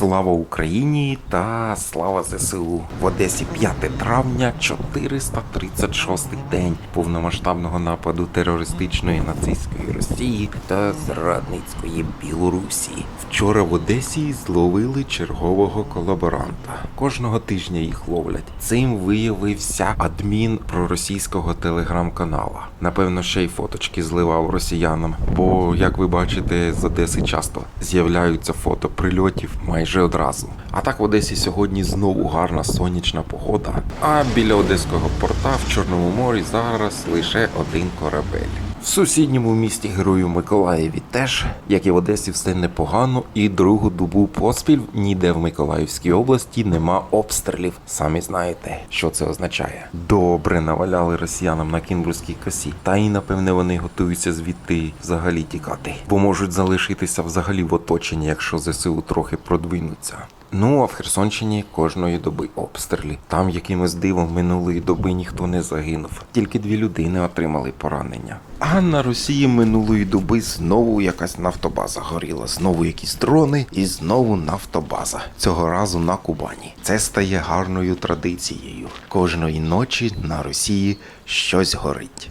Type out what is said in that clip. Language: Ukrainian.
Слава Україні та слава ЗСУ в Одесі 5 травня, 436 день повномасштабного нападу терористичної нацистської Росії та зрадницької Білорусі. Вчора в Одесі зловили чергового колаборанта. Кожного тижня їх ловлять. Цим виявився адмін проросійського телеграм-канала. Напевно, ще й фоточки зливав росіянам. Бо, як ви бачите, з Одеси часто з'являються фото прильотів майже одразу. А так в Одесі сьогодні знову гарна сонячна погода. А біля одеського порта в Чорному морі зараз лише один корабель. В сусідньому місті Герою Миколаєві теж, як і в Одесі, все непогано, і другу добу поспіль ніде в Миколаївській області нема обстрілів. Самі знаєте, що це означає. Добре наваляли росіянам на Кінбурзькій косі, та й напевне вони готуються звідти взагалі тікати, бо можуть залишитися взагалі в оточенні, якщо ЗСУ трохи продвинуться. Ну а в Херсонщині кожної доби обстріли. Там якимось дивом минулої доби ніхто не загинув, тільки дві людини отримали поранення. А на Росії минулої доби знову якась нафтобаза горіла, знову якісь дрони і знову нафтобаза. Цього разу на Кубані. Це стає гарною традицією. Кожної ночі на Росії щось горить.